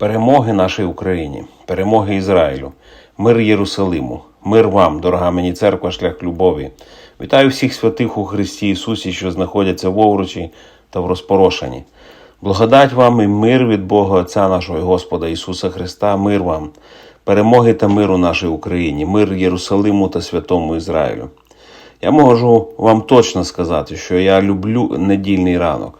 Перемоги нашій Україні, перемоги Ізраїлю, мир Єрусалиму, мир вам, дорога мені церква, шлях любові. Вітаю всіх святих у Христі Ісусі, що знаходяться в Овручі та в розпорошенні. Благодать вам і мир від Бога Отця нашого і Господа Ісуса Христа, мир вам, перемоги та миру нашій Україні, мир Єрусалиму та святому Ізраїлю. Я можу вам точно сказати, що я люблю недільний ранок.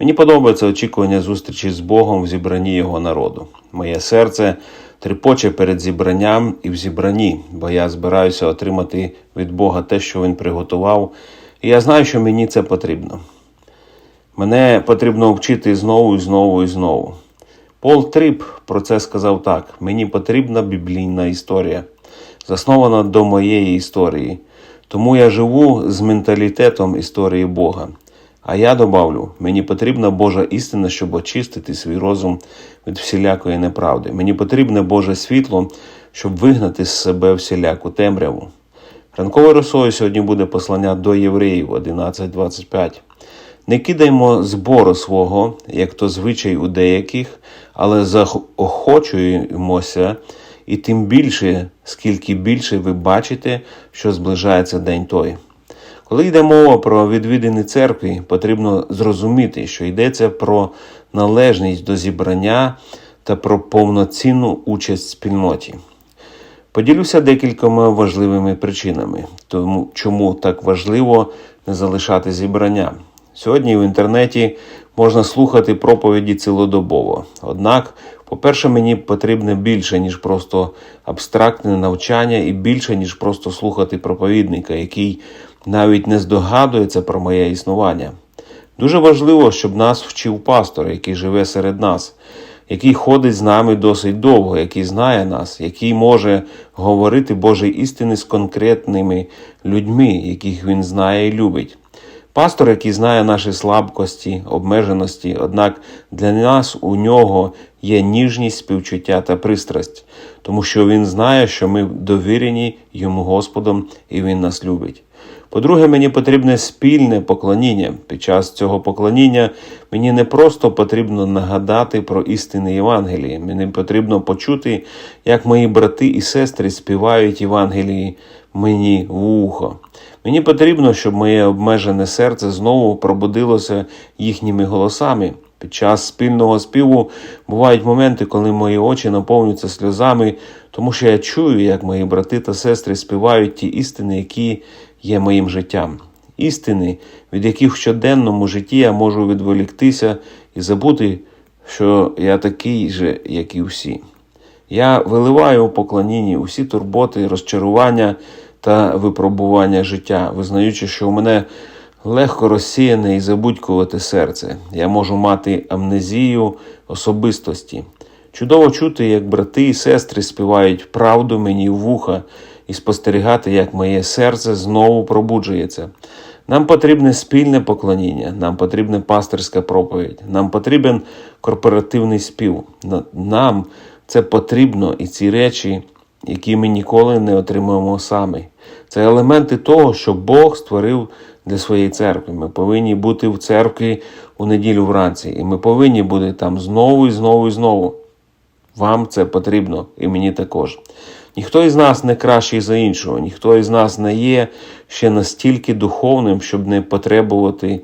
Мені подобається очікування зустрічі з Богом в зібранні Його народу. Моє серце трепоче перед зібранням і в зібранні, бо я збираюся отримати від Бога те, що Він приготував, і я знаю, що мені це потрібно. Мене потрібно вчити знову і знову і знову. Пол Тріп про це сказав так: мені потрібна біблійна історія, заснована до моєї історії. Тому я живу з менталітетом історії Бога. А я добавлю, мені потрібна Божа істина, щоб очистити свій розум від всілякої неправди. Мені потрібне Боже світло, щоб вигнати з себе всіляку темряву. Ранковою росою сьогодні буде послання до євреїв 11.25. Не кидаймо збору свого, як то звичай у деяких, але заохочуємося, і тим більше, скільки більше ви бачите, що зближається день той. Коли йде мова про відвідини церкви, потрібно зрозуміти, що йдеться про належність до зібрання та про повноцінну участь в спільноті. Поділюся декількома важливими причинами, тому чому так важливо не залишати зібрання. Сьогодні в інтернеті можна слухати проповіді цілодобово. Однак, по-перше, мені потрібне більше, ніж просто абстрактне навчання, і більше, ніж просто слухати проповідника, який навіть не здогадується про моє існування. Дуже важливо, щоб нас вчив пастор, який живе серед нас, який ходить з нами досить довго, який знає нас, який може говорити Божі істини з конкретними людьми, яких він знає і любить. Пастор, який знає наші слабкості, обмеженості, однак для нас у нього є ніжність, співчуття та пристрасть, тому що він знає, що ми довірені йому Господом і він нас любить. По-друге, мені потрібне спільне поклоніння. Під час цього поклоніння мені не просто потрібно нагадати про істини Євангелії. Мені потрібно почути, як мої брати і сестри співають Євангелії мені в ухо. Мені потрібно, щоб моє обмежене серце знову пробудилося їхніми голосами. Під час спільного співу бувають моменти, коли мої очі наповнюються сльозами, тому що я чую, як мої брати та сестри співають ті істини, які є моїм життям. Істини, від яких в щоденному житті я можу відволіктися і забути, що я такий же, як і всі. Я виливаю у поклонінні усі турботи, розчарування та випробування життя, визнаючи, що у мене легко розсіяне і забудькувати серце. Я можу мати амнезію особистості. Чудово чути, як брати і сестри співають правду мені в вуха і спостерігати, як моє серце знову пробуджується. Нам потрібне спільне поклоніння, нам потрібна пастирська проповідь, нам потрібен корпоративний спів. Нам це потрібно і ці речі, які ми ніколи не отримаємо самі. Це елементи того, що Бог створив для своєї церкви. Ми повинні бути в церкві у неділю вранці, і ми повинні бути там знову і знову і знову. Вам це потрібно, і мені також. Ніхто із нас не кращий за іншого, ніхто із нас не є ще настільки духовним, щоб не потребувати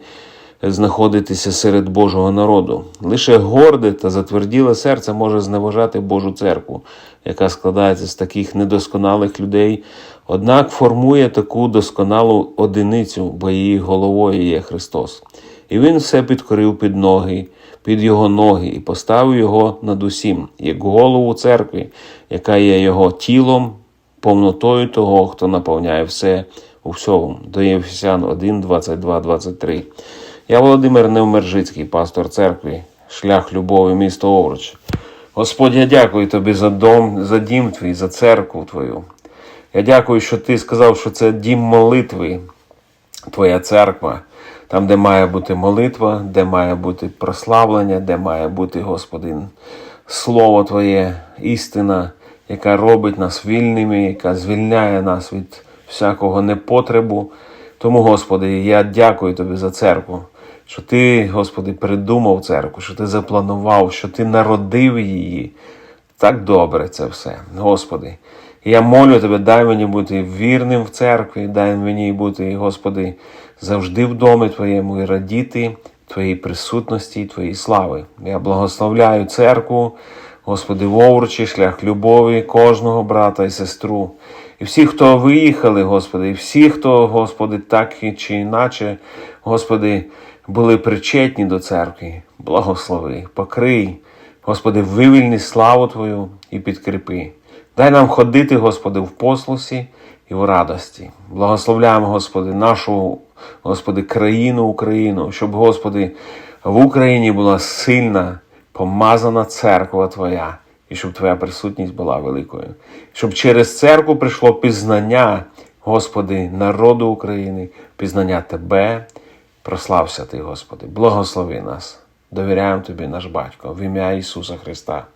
знаходитися серед Божого народу. Лише горде та затверділе серце може зневажати Божу церкву, яка складається з таких недосконалих людей, однак формує таку досконалу одиницю, бо її головою є Христос. І він все підкорив під ноги, під його ноги і поставив його над усім, як голову церкви, яка є його тілом, повнотою того, хто наповняє все у всьому. До Єфесян 1, 22, 23. Я Володимир Невмержицький, пастор церкви, шлях любові, місто Овруч. Господь, я дякую тобі за дом, за дім твій, за церкву твою. Я дякую, що ти сказав, що це дім молитви, твоя церква, там, де має бути молитва, де має бути прославлення, де має бути, Господин, Слово Твоє, істина, яка робить нас вільними, яка звільняє нас від всякого непотребу. Тому, Господи, я дякую Тобі за церкву, що Ти, Господи, придумав церкву, що Ти запланував, що Ти народив її. Так добре це все, Господи. Я молю Тебе, дай мені бути вірним в церкві, дай мені бути, Господи, завжди в домі Твоєму і радіти Твоїй присутності і Твоїй слави. Я благословляю церкву, Господи, вовручий шлях любові кожного брата і сестру. І всі, хто виїхали, Господи, і всі, хто, Господи, так чи іначе, Господи, були причетні до церкви, благослови, покрий, Господи, вивільни славу Твою і підкріпи. Дай нам ходити, Господи, в послусі і в радості. Благословляємо, Господи, нашу, Господи, країну, Україну, щоб, Господи, в Україні була сильна, помазана церква Твоя, і щоб Твоя присутність була великою. Щоб через церкву прийшло пізнання, Господи, народу України, пізнання Тебе. Прослався Ти, Господи, благослови нас. Довіряємо Тобі, наш Батько, в ім'я Ісуса Христа.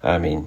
Амінь.